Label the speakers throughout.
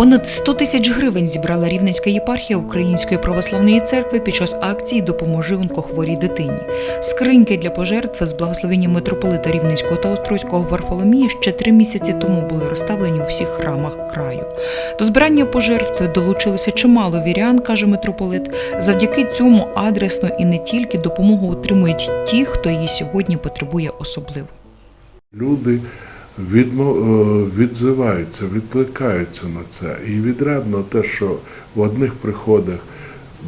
Speaker 1: Понад 100 тисяч гривень зібрала Рівненська єпархія Української православної церкви під час акції Допоможи онкохворій дитині. Скриньки для пожертв з благословення митрополита Рівненського та Острозького Варфоломія ще три місяці тому були розставлені у всіх храмах краю. До збирання пожертв долучилося чимало вірян, каже митрополит. Завдяки цьому адресно і не тільки допомогу отримують ті, хто її сьогодні потребує особливо.
Speaker 2: Люди е, відзиваються, відкликаються на це. І відрядно те, що в одних приходах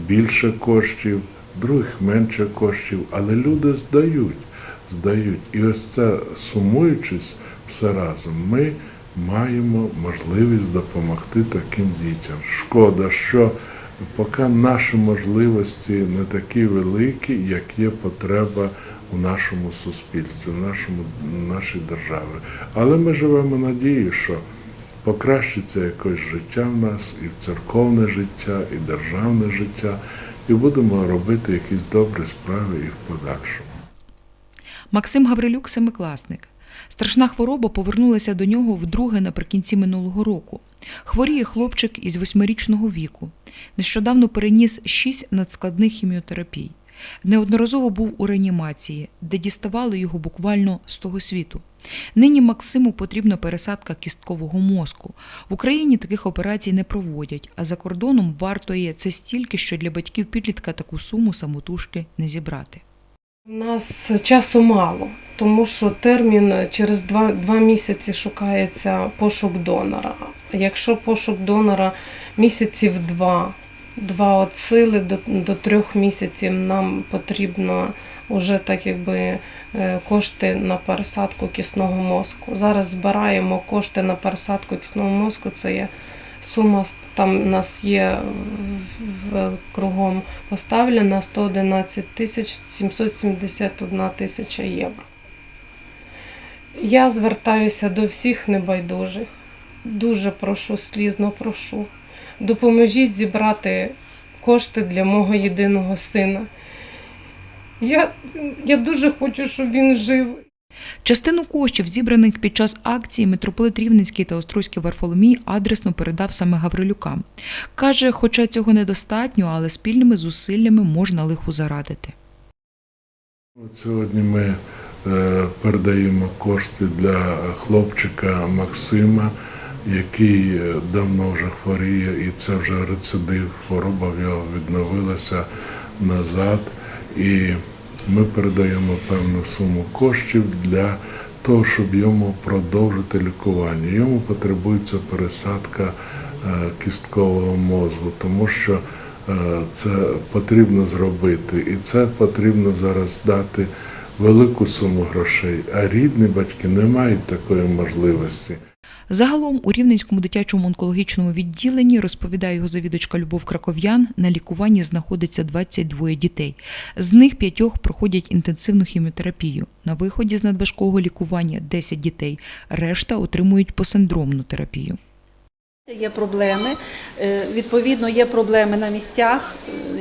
Speaker 2: більше коштів, в других менше коштів, але люди здають, здають. І ось це сумуючись все разом, ми маємо можливість допомогти таким дітям. Шкода, що поки наші можливості не такі великі, як є потреба у нашому суспільстві, в нашому нашій державі. Але ми живемо надією, що покращиться якось життя в нас, і церковне життя, і державне життя, і будемо робити якісь добрі справи і в подальшому.
Speaker 1: Максим Гаврилюк семикласник. Страшна хвороба повернулася до нього вдруге наприкінці минулого року. Хворіє хлопчик із восьмирічного віку. Нещодавно переніс шість надскладних хіміотерапій. Неодноразово був у реанімації, де діставали його буквально з того світу. Нині Максиму потрібна пересадка кісткового мозку. В Україні таких операцій не проводять, а за кордоном вартує це стільки, що для батьків підлітка таку суму самотужки не зібрати.
Speaker 3: У нас часу мало, тому що термін через два, два місяці шукається пошук донора. Якщо пошук донора місяців два, два от сили до, до трьох місяців нам потрібно вже так якби е, кошти на пересадку кісного мозку. Зараз збираємо кошти на пересадку кісного мозку. Це є сума там у нас є кругом поставлена 111 тисяч 771 тисяча євро. Я звертаюся до всіх небайдужих. Дуже прошу, слізно прошу. Допоможіть зібрати кошти для мого єдиного сина. Я, я дуже хочу, щоб він жив.
Speaker 1: Частину коштів, зібраних під час акції, митрополит Рівненський та Острозький Варфоломій адресно передав саме Гаврилюкам. Каже, хоча цього недостатньо, але спільними зусиллями можна лиху зарадити.
Speaker 2: От Сьогодні ми е, передаємо кошти для хлопчика Максима, який е, давно вже хворіє, і це вже рецидив, хвороба в його відновилася назад. І ми передаємо певну суму коштів для того, щоб йому продовжити лікування. Йому потребується пересадка е, кісткового мозку, тому що е, це потрібно зробити, і це потрібно зараз дати велику суму грошей. А рідні батьки не мають такої можливості.
Speaker 1: Загалом у Рівненському дитячому онкологічному відділенні, розповідає його завідувачка Любов Краков'ян, на лікуванні знаходиться 22 дітей. З них п'ятьох проходять інтенсивну хіміотерапію. На виході з надважкого лікування 10 дітей. Решта отримують посиндромну терапію.
Speaker 4: Є проблеми, Е, відповідно, є проблеми на місцях,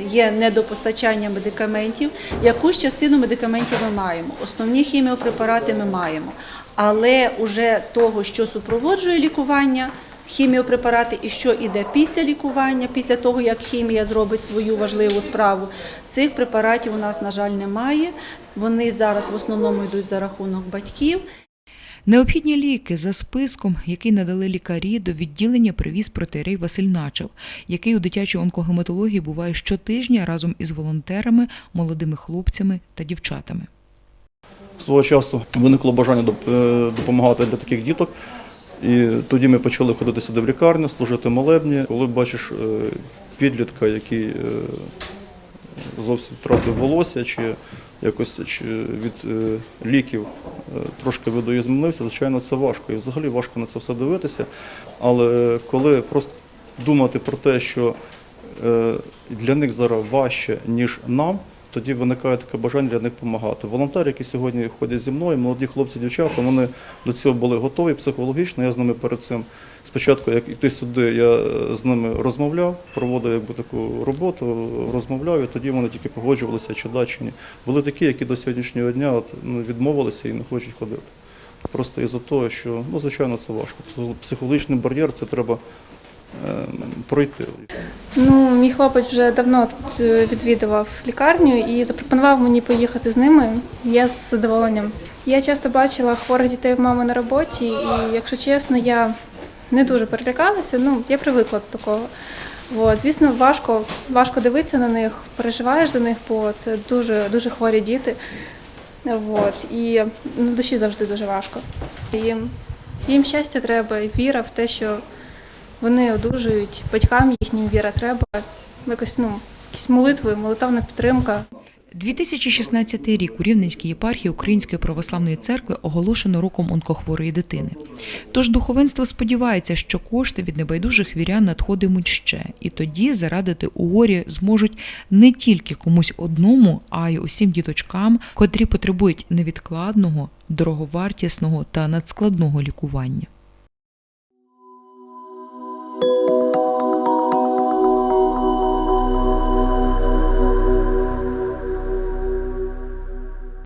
Speaker 4: є недопостачання медикаментів. Якусь частину медикаментів ми маємо. Основні хіміопрепарати ми маємо. Але уже того, що супроводжує лікування, хіміопрепарати і що іде після лікування, після того як хімія зробить свою важливу справу, цих препаратів у нас, на жаль, немає. Вони зараз в основному йдуть за рахунок батьків.
Speaker 1: Необхідні ліки за списком, який надали лікарі, до відділення привіз протеерей Василь Начев, який у дитячій онкогематології буває щотижня разом із волонтерами, молодими хлопцями та дівчатами.
Speaker 5: Свого часу виникло бажання е, допомагати для таких діток. І тоді ми почали ходити сюди в лікарню, служити молебні. Коли бачиш е, підлітка, який е, зовсім втратив волосся, чи якось чи від ліків трошки видою змінився, звичайно, це важко. І взагалі важко на це все дивитися. Але коли просто думати про те, що е, для них зараз важче, ніж нам, тоді виникає таке бажання для них допомагати. Волонтери, які сьогодні ходять зі мною, молоді хлопці, дівчата, вони до цього були готові психологічно. Я з ними перед цим спочатку, як іти сюди, я е, з ними розмовляв, проводив якби таку роботу, розмовляв, і тоді вони тільки погоджувалися, чи да, чи ні. Були такі, які до сьогоднішнього дня от, ну, відмовилися і не хочуть ходити. Просто із-за того, що ну, звичайно це важко. Психологічний бар'єр це треба пройти.
Speaker 6: Ну, мій хлопець вже давно відвідував лікарню і запропонував мені поїхати з ними. Я з задоволенням. Я часто бачила хворих дітей в мами на роботі, і якщо чесно, я не дуже перелякалася. Ну, я привикла до такого. От, звісно, важко, важко дивитися на них, переживаєш за них, бо це дуже, дуже хворі діти. От, і на душі завжди дуже важко. Їм, їм щастя треба і віра в те, що вони одужують, батькам їхнім віра треба. Якось ну, якісь молитви, молитовна підтримка.
Speaker 1: 2016 рік у Рівненській єпархії Української православної церкви оголошено роком онкохворої дитини. Тож духовенство сподівається, що кошти від небайдужих вірян надходимуть ще, і тоді зарадити у горі зможуть не тільки комусь одному, а й усім діточкам, котрі потребують невідкладного, дороговартісного та надскладного лікування.